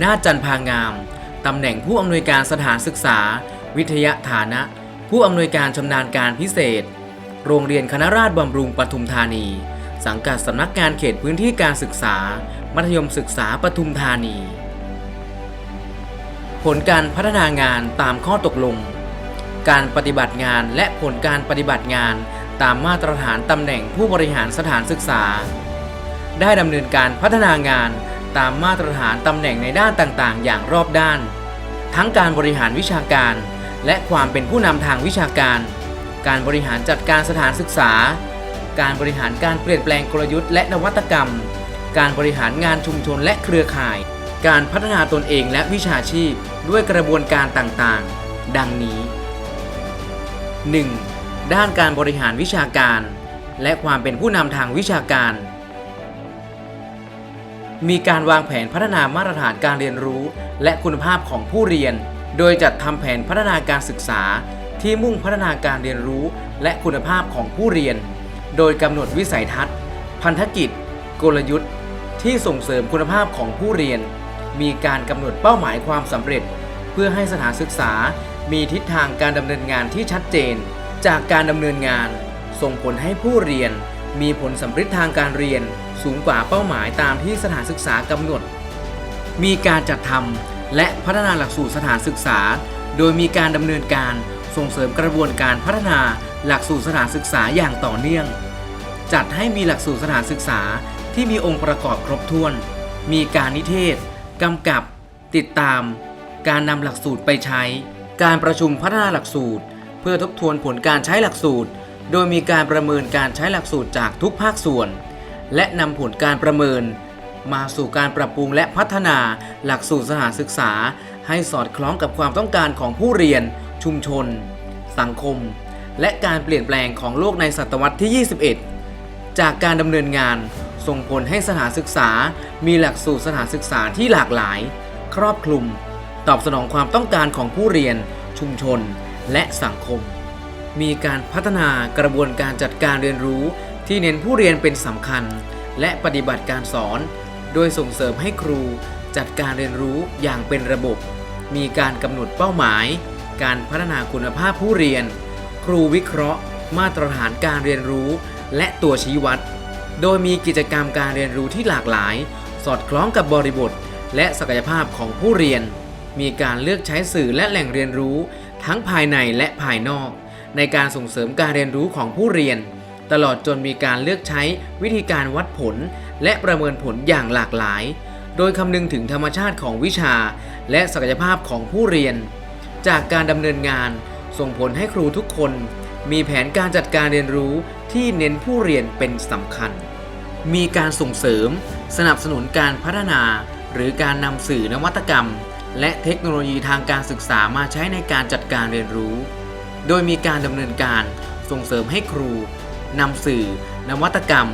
ำนาจจันทร์พางาม ตำแหน่งผู้อำนวยการสถานศึกษา วิทยาฐานะ ผู้อำนวยการชำนาญการพิเศษ โรงเรียนคณะราษฎรบำรุงปทุมธานี สังกัดสำนักงานเขตพื้นที่การศึกษา มัธยมศึกษาปทุมธานี ผลการพัฒนางานตามข้อตกลง การปฏิบัติงานและผลการปฏิบัติงานตามมาตรฐานตำแหน่งผู้บริหารสถานศึกษา ได้ดำเนินการพัฒนางาน ตามมาตรฐานตำแหน่งในด้านต่างๆ อย่างรอบด้าน ทั้งการบริหารวิชาการ และความเป็นผู้นำทางวิชาการ การบริหารจัดการสถานศึกษา การบริหารการเปลี่ยนแปลงกลยุทธ์และนวัตกรรม การบริหารงานชุมชนและเครือข่าย การพัฒนาตนเองและวิชาชีพด้วยกระบวนการต่างๆ ดังนี้ 1. ด้านการบริหารวิชาการ และความเป็นผู้นำทางวิชาการ มีการวางแผนพัฒนามาตรฐานการเรียนรู้ และคุณภาพของผู้เรียน โดยจัดทำแผนพัฒนาการศึกษา ที่มุ่งพัฒนาการเรียนรู้ และคุณภาพของผู้เรียน โดยกำหนดวิสัยทัศน์ พันธกิจ กลยุทธ์ ที่ส่งเสริมคุณภาพของผู้เรียน มีการกำหนดเป้าหมายความสำเร็จ เพื่อให้สถานศึกษา มีทิศทางการดำเนินงานที่ชัดเจน จากการดำเนินงาน ส่งผลให้ผู้เรียน มีผลสำเร็จทางการเรียนสูงกว่าเป้าหมายตามที่สถานศึกษากำหนด มีการจัดทำและพัฒนาหลักสูตรสถานศึกษา โดยมีการดำเนินการส่งเสริมกระบวนการพัฒนาหลักสูตรสถานศึกษาอย่างต่อเนื่อง จัดให้มีหลักสูตรสถานศึกษาที่มีองค์ประกอบครบถ้วน มีการนิเทศกำกับ ติดตาม การนำหลักสูตรไปใช้ การประชุมพัฒนาหลักสูตร เพื่อทบทวนผลการใช้หลักสูตร โดยมีการประเมินการใช้หลักสูตรจากทุกภาคส่วน และนำผลการประเมิน มาสู่การปรับปรุงและพัฒนาหลักสูตรสถานศึกษา ให้สอดคล้องกับความต้องการของผู้เรียน ชุมชน สังคม และการเปลี่ยนแปลงของโลกในศตวรรษที่ 21 จากการดำเนินงานส่งผลให้สถานศึกษา มีหลักสูตรสถานศึกษาที่หลากหลาย ครอบคลุม ตอบสนองความต้องการของผู้เรียน ชุมชน และสังคม มีการพัฒนากระบวนการจัดการเรียนรู้ที่เน้นผู้เรียนเป็นสำคัญ และปฏิบัติการสอน โดยส่งเสริมให้ครูจัดการเรียนรู้อย่างเป็นระบบ มีการกำหนดเป้าหมาย การพัฒนาคุณภาพผู้เรียน ครูวิเคราะห์ มาตรฐานการเรียนรู้ และตัวชี้วัด โดยมีกิจกรรมการเรียนรู้ที่หลากหลาย สอดคล้องกับบริบท และศักยภาพของผู้เรียน มีการเลือกใช้สื่อและแหล่งเรียนรู้ ทั้งภายในและภายนอก ในการส่งเสริมการเรียนรู้ของผู้เรียน ตลอดจนมีการเลือกใช้วิธีการวัดผล และประเมินผลอย่างหลากหลาย โดยคำนึงถึงธรรมชาติของวิชา และศักยภาพของผู้เรียน จากการดำเนินงานส่งผลให้ครูทุกคน มีแผนการจัดการเรียนรู้ที่เน้นผู้เรียนเป็นสำคัญ มีการส่งเสริม สนับสนุนการพัฒนา หรือการนำสื่อนวัตกรรม และเทคโนโลยีทางการศึกษามาใช้ในการจัดการเรียนรู้ โดยมีการดำเนินการส่งเสริมให้ครูนำสื่อ นวัตกรรม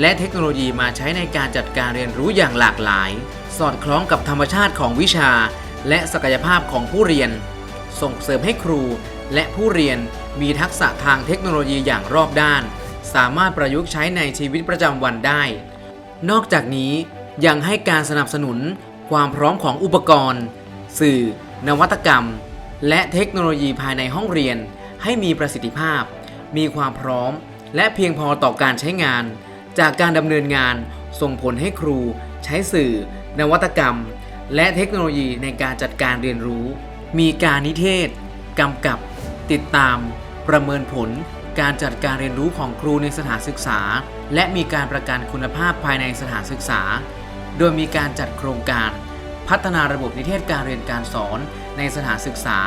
และเทคโนโลยีมาใช้ในการจัดการเรียนรู้อย่างหลากหลาย สอดคล้องกับธรรมชาติของวิชา และศักยภาพของผู้เรียน ส่งเสริมให้ครูและผู้เรียนมีทักษะทางเทคโนโลยีอย่างรอบด้าน สามารถประยุกต์ใช้ในชีวิตประจำวันได้ นอกจากนี้ยังให้การสนับสนุนความพร้อมของอุปกรณ์ สื่อ นวัตกรรม และเทคโนโลยีภายในห้องเรียน ให้มีประสิทธิภาพ มีความพร้อม และเพียงพอต่อการใช้งาน จากการดำเนินงานส่งผลให้ครู ใช้สื่อ นวัตกรรม และเทคโนโลยีในการจัดการเรียนรู้ มีการนิเทศกำกับ ติดตาม ประเมินผล การจัดการเรียนรู้ของครูในสถานศึกษา และมีการประกันคุณภาพภายในสถานศึกษา โดยมีการจัดโครงการ พัฒนาระบบนิเทศการเรียนการสอนในสถานศึกษา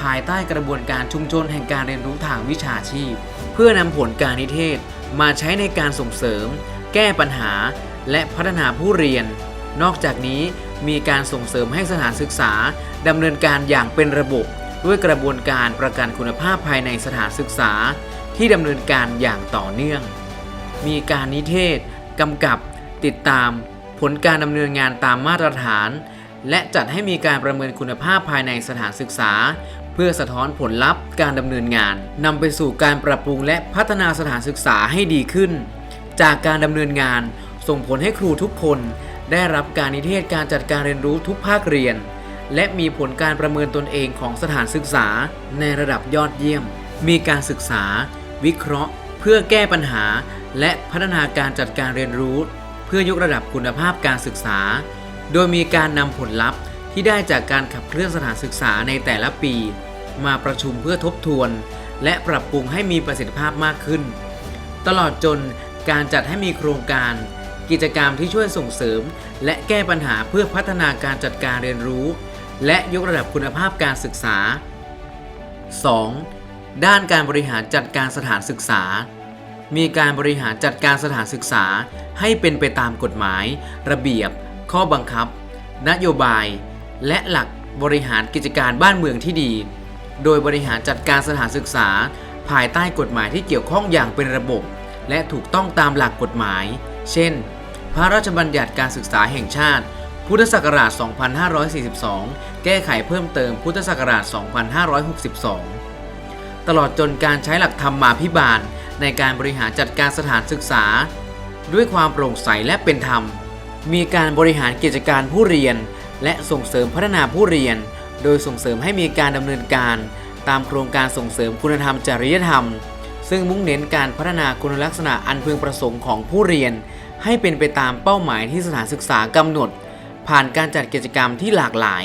ภายใต้กระบวนการชุมชนแห่งการเรียนรู้ทางวิชาชีพ เพื่อนำผลการนิเทศมาใช้ในการส่งเสริม แก้ปัญหา และพัฒนาผู้เรียน นอกจากนี้มีการส่งเสริมให้สถานศึกษาดำเนินการอย่างเป็นระบบ ด้วยกระบวนการประกันคุณภาพภายในสถานศึกษา ที่ดำเนินการอย่างต่อเนื่อง มีการนิเทศกำกับติดตามผลการดำเนินงานตามมาตรฐาน และจัดให้มีการประเมินคุณภาพภายในสถานศึกษา เพื่อสะท้อนผลลัพธ์การดำเนินงานนำไปสู่การปรับปรุงและพัฒนาสถานศึกษาให้ดีขึ้น จากการดำเนินงานส่งผลให้ครูทุกคน ได้รับการนิเทศการจัดการเรียนรู้ทุกภาคเรียน และมีผลการประเมินตนเองของสถานศึกษา ในระดับยอดเยี่ยม มีการศึกษา วิเคราะห์ เพื่อแก้ปัญหา และพัฒนาการจัดการเรียนรู้ เพื่อยกระดับคุณภาพการศึกษา โดยมีการนำผลลัพธ์ที่ได้จากการขับเคลื่อนสถานศึกษาในแต่ละปี มาประชุมเพื่อทบทวน และปรับปรุงให้มีประสิทธิภาพมากขึ้น ตลอดจนการจัดให้มีโครงการ กิจกรรมที่ช่วยส่งเสริม และแก้ปัญหาเพื่อพัฒนาการจัดการเรียนรู้ และยกระดับคุณภาพการศึกษา 2. ด้านการบริหารจัดการสถานศึกษา มีการบริหารจัดการสถานศึกษาให้เป็นไปตามกฎหมาย ระเบียบ ข้อบังคับ นโยบาย และหลักบริหารกิจการบ้านเมืองที่ดี โดยบริหารจัดการสถานศึกษา ภายใต้กฎหมายที่เกี่ยวข้องอย่างเป็นระบบ และถูกต้องตามหลักกฎหมาย เช่น พระราชบัญญัติการศึกษาแห่งชาติ พุทธศักราช 2542 แก้ไขเพิ่มเติมพุทธศักราช 2562 ตลอดจนการใช้หลักธรรมมาภิบาลในการบริหารจัดการสถานศึกษา ด้วยความโปร่งใสและเป็นธรรม มีการบริหารกิจการผู้เรียน และส่งเสริมพัฒนาผู้เรียน โดยส่งเสริมให้มีการดำเนินการ ตามโครงการส่งเสริมคุณธรรมจริยธรรม ซึ่งมุ่งเน้นการพัฒนาคุณลักษณะอันพึงประสงค์ของผู้เรียน ให้เป็นไปตามเป้าหมายที่สถานศึกษากำหนด ผ่านการจัดกิจกรรมที่หลากหลาย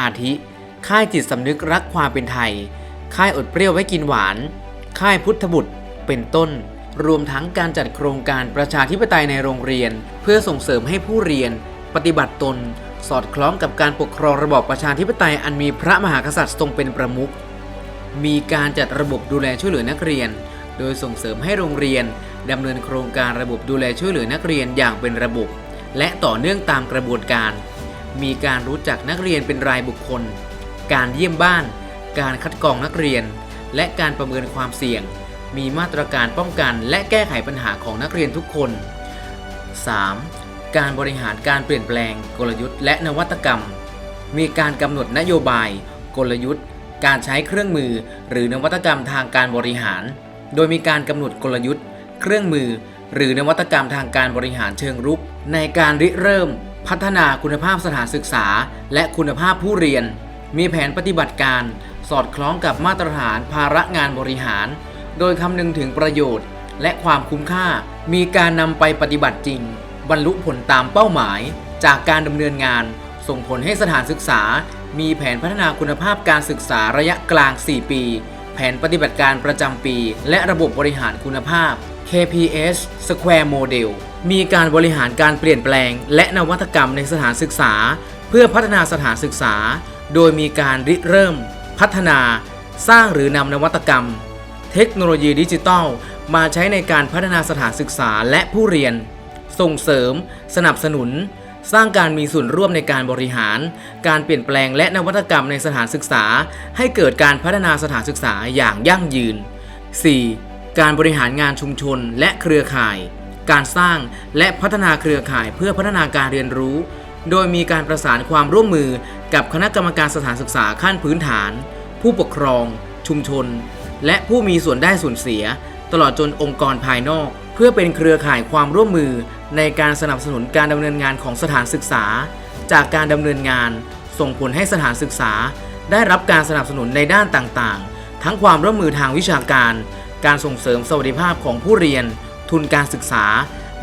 อาทิ ค่ายจิตสำนึกรักความเป็นไทย ค่ายอดเปรี้ยวไว้กินหวาน ค่ายพุทธบุตร เป็นต้น รวมทั้งการจัดโครงการประชาธิปไตยในโรงเรียน เพื่อส่งเสริมให้ผู้เรียน ปฏิบัติตน สอดคล้องกับการปกครองระบอบประชาธิปไตยอันมีพระมหากษัตริย์ทรงเป็นประมุขมีการจัดระบบดูแลช่วยเหลือนักเรียน โดยส่งเสริมให้โรงเรียนดำเนินโครงการระบบดูแลช่วยเหลือนักเรียนอย่างเป็นระบบ และต่อเนื่องตามกระบวนการ มีการรู้จักนักเรียนเป็นรายบุคคล การเยี่ยมบ้าน การคัดกรองนักเรียน และการประเมินความเสี่ยง มีมาตรการป้องกันและแก้ไขปัญหาของนักเรียนทุกคน 3. การบริหารการเปลี่ยนแปลง กลยุทธ์และนวัตกรรม มีการกำหนดนโยบาย กลยุทธ์ การใช้เครื่องมือ หรือนวัตกรรมทางการบริหาร โดยมีการกำหนดกลยุทธ์ เครื่องมือ หรือนวัตกรรมทางการบริหารเชิงรุก ในการริเริ่ม พัฒนาคุณภาพสถานศึกษา และคุณภาพผู้เรียน มีแผนปฏิบัติการ สอดคล้องกับมาตรฐานภาระงานบริหาร โดยคำนึงถึงประโยชน์ และความคุ้มค่า มีการนำไปปฏิบัติจริง บรรลุผลตามเป้าหมาย จากการดำเนินงาน ส่งผลให้สถานศึกษา มีแผนพัฒนาคุณภาพการศึกษาระยะกลาง 4 ปี แผนปฏิบัติการประจำปี และระบบบริหารคุณภาพ KPS Square Model มีการบริหารการเปลี่ยนแปลง และนวัตกรรมในสถานศึกษา เพื่อพัฒนาสถานศึกษา โดยมีการริเริ่ม พัฒนา สร้างหรือนำนวัตกรรม เทคโนโลยีดิจิทัล มาใช้ในการพัฒนาสถานศึกษาและผู้เรียน ส่งเสริม สนับสนุน สร้างการมีส่วนร่วมในการบริหาร การเปลี่ยนแปลงและนวัตกรรมในสถานศึกษา ให้เกิดการพัฒนาสถานศึกษาอย่างยั่งยืน 4. การบริหารงานชุมชนและเครือข่าย การสร้างและพัฒนาเครือข่ายเพื่อพัฒนาการเรียนรู้ โดยมีการประสานความร่วมมือกับคณะกรรมการสถานศึกษาขั้นพื้นฐาน ผู้ปกครอง ชุมชน และผู้มีส่วนได้ส่วนเสีย ตลอดจนองค์กรภายนอก เพื่อเป็นเครือข่ายความร่วมมือในการสนับสนุนการดำเนินงานของสถานศึกษา จากการดำเนินงาน ส่งผลให้สถานศึกษา ได้รับการสนับสนุนในด้านต่างๆ ทั้งความร่วมมือทางวิชาการ การส่งเสริมสวัสดิภาพของผู้เรียน ทุนการศึกษา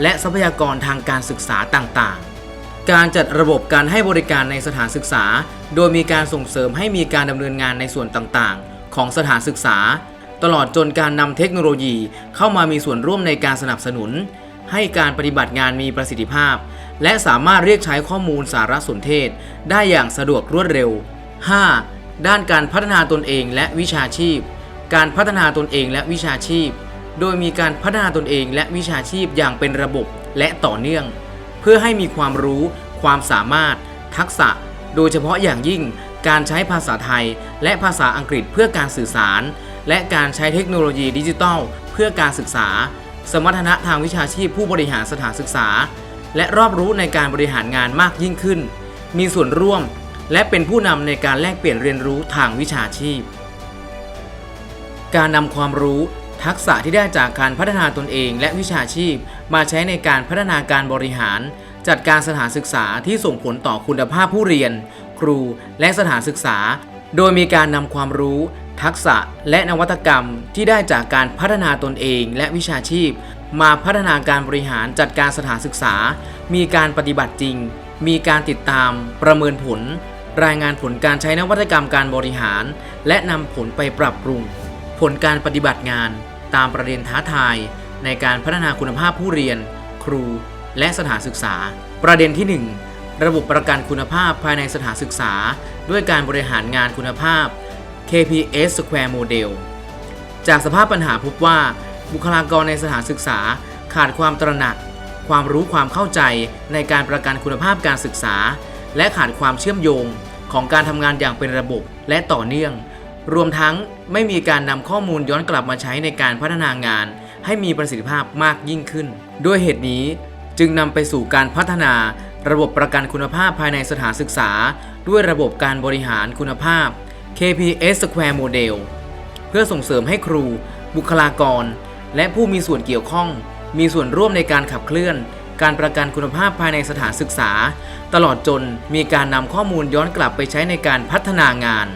และทรัพยากรทางการศึกษาต่างๆ การจัดระบบการให้บริการในสถานศึกษา โดยมีการส่งเสริมให้มีการดำเนินงานในส่วนต่างๆ ของสถานศึกษา ตลอดจนการนำเทคโนโลยีเข้ามามีส่วนร่วมในการสนับสนุน ให้การปฏิบัติงานมีประสิทธิภาพ และสามารถเรียกใช้ข้อมูลสารสนเทศ ได้อย่างสะดวกรวดเร็ว 5. ด้านการพัฒนาตนเองและวิชาชีพ การพัฒนาตนเองและวิชาชีพ โดยมีการพัฒนาตนเองและวิชาชีพอย่างเป็นระบบและต่อเนื่อง เพื่อให้มีความรู้ ความสามารถ ทักษะ โดยเฉพาะอย่างยิ่ง การใช้ภาษาไทย และภาษาอังกฤษเพื่อการสื่อสาร และการใช้เทคโนโลยีดิจิทัล เพื่อการศึกษา สมรรถนะทางวิชาชีพผู้บริหารสถานศึกษา และรอบรู้ในการบริหารงานมากยิ่งขึ้น มีส่วนร่วม และเป็นผู้นำในการแลกเปลี่ยนเรียนรู้ทางวิชาชีพ การนำความรู้ทักษะที่ได้จากการพัฒนาตนเองและวิชาชีพ มาใช้ในการพัฒนาการบริหาร จัดการสถานศึกษาที่ส่งผลต่อคุณภาพผู้เรียน ครูและสถานศึกษา โดยมีการนำความรู้ ทักษะและนวัตกรรมที่ได้จากการพัฒนาตนเองและวิชาชีพ มาพัฒนาการบริหารจัดการสถานศึกษา มีการปฏิบัติจริง มีการติดตาม ประเมินผล รายงานผลการใช้นวัตกรรมการบริหาร และนำผลไปปรับปรุง ผลการปฏิบัติงาน ตามประเด็นท้าทาย ในการพัฒนาคุณภาพผู้เรียน ครู และสถานศึกษา ประเด็นที่ 1 ระบบประกันคุณภาพภายในสถานศึกษา ด้วยการบริหารงานคุณภาพ KPS Square Model จากสภาพปัญหาพบว่า บุคลากรในสถานศึกษาขาดความตระหนัก ความรู้ความเข้าใจในการประกันคุณภาพการศึกษา และขาดความเชื่อมโยงของการทำงานอย่างเป็นระบบและต่อเนื่อง รวมทั้งไม่มีการนำข้อมูลย้อนกลับมาใช้ในการพัฒนางาน ให้มีประสิทธิภาพมากยิ่งขึ้น ด้วยเหตุนี้จึงนำไปสู่การพัฒนา ระบบประกันคุณภาพภายในสถานศึกษา ด้วยระบบการบริหารคุณภาพ KPS Square Model เพื่อส่งเสริมให้ครู บุคลากร และผู้มีส่วนเกี่ยวข้อง มีส่วนร่วมในการขับเคลื่อน การประกันคุณภาพภายในสถานศึกษา ตลอดจนมีการนำข้อมูลย้อนกลับไปใช้ในการพัฒนางาน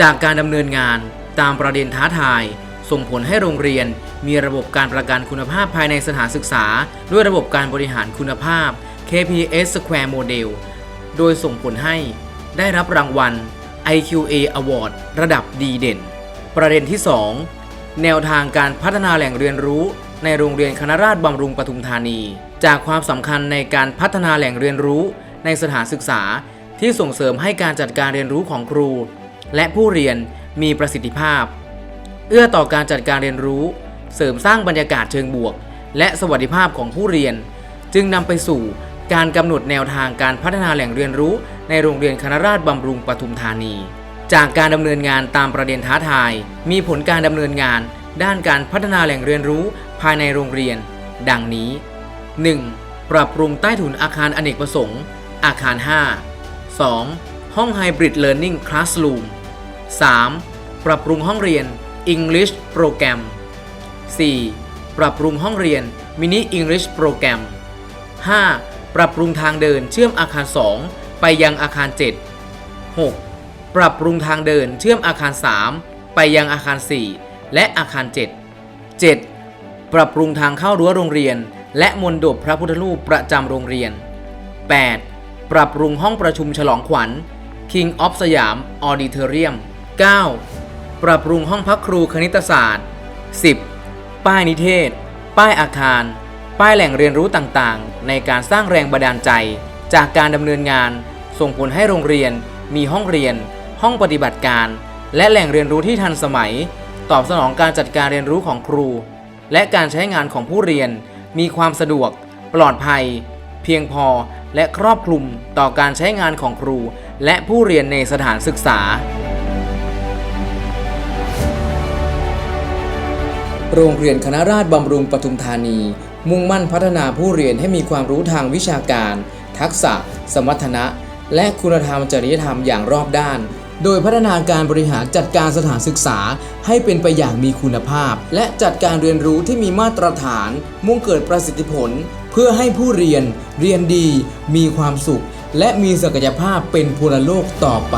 จากการดำเนินงานตามประเด็นท้าทาย ส่งผลให้โรงเรียน มีระบบการประกันคุณภาพภายในสถานศึกษา ด้วยระบบการบริหารคุณภาพ KPS Square Model โดยส่งผลให้ได้รับรางวัล IQA Award ระดับดีเด่น ประเด็นที่ 2 แนวทางการพัฒนาแหล่งเรียนรู้ในโรงเรียนคณะราษฎรบำรุงปทุมธานี จากความสำคัญในการพัฒนาแหล่งเรียนรู้ในสถานศึกษาที่ส่งเสริมให้การจัดการเรียนรู้ของครู และผู้เรียนมีประสิทธิภาพ เอื้อต่อการจัดการเรียนรู้ เสริมสร้างบรรยากาศเชิงบวก และสวัสดิภาพของผู้เรียน จึงนำไปสู่ การกำหนดแนวทางการพัฒนาแหล่งเรียนรู้ ในโรงเรียนคณะราษฎรบำรุงปทุมธานี จากการดำเนินงานตามประเด็นท้าทาย มีผลการดำเนินงาน ด้านการพัฒนาแหล่งเรียนรู้ภายในโรงเรียน ดังนี้ 1. ปรับปรุงใต้ถุนอาคารอเนกประสงค์ อาคาร 5 2. ห้อง Hybrid Learning Classroom 3. ปรับปรุงห้องเรียน English Program 4. ปรับปรุงห้องเรียน Mini English Program 5. ปรับปรุงทางเดินเชื่อมอาคาร 2 ไปยังอาคาร 7 6. ปรับปรุงทางเดินเชื่อมอาคาร 3 ไปยังอาคาร 4 และอาคาร 7 7. ปรับปรุงทางเข้ารั้วโรงเรียน และมณฑปพระพุทธรูปประจำโรงเรียน 8. ปรับปรุงห้องประชุมฉลองขวัญ King of สยาม Auditorium 9. ปรับปรุงห้องพักครูคณิตศาสตร์ 10. ป้ายนิเทศ ป้ายอาคาร ป้ายแหล่งเรียนรู้ต่างๆ ในการสร้างแรงบันดาลใจ จากการดำเนินงาน ส่งผลให้โรงเรียน มีห้องเรียน ห้องปฏิบัติการ และแหล่งเรียนรู้ที่ทันสมัย ตอบสนองการจัดการเรียนรู้ของครู และการใช้งานของผู้เรียน มีความสะดวก ปลอดภัย เพียงพอและครอบคลุมต่อการใช้งานของครู และผู้เรียนในสถานศึกษา โรงเรียนคณะราษฎรบำรุงปทุมธานี มุ่งมั่นพัฒนาผู้เรียนให้มีความรู้ทางวิชาการ ทักษะ สมรรถนะ และคุณธรรมจริยธรรมอย่างรอบด้าน โดยพัฒนาการบริหารจัดการสถานศึกษา ให้เป็นไปอย่างมีคุณภาพ และจัดการเรียนรู้ที่มีมาตรฐาน มุ่งเกิดประสิทธิผล เพื่อให้ผู้เรียน เรียนดี มีความสุข และมีศักยภาพเป็นพลโลกต่อไป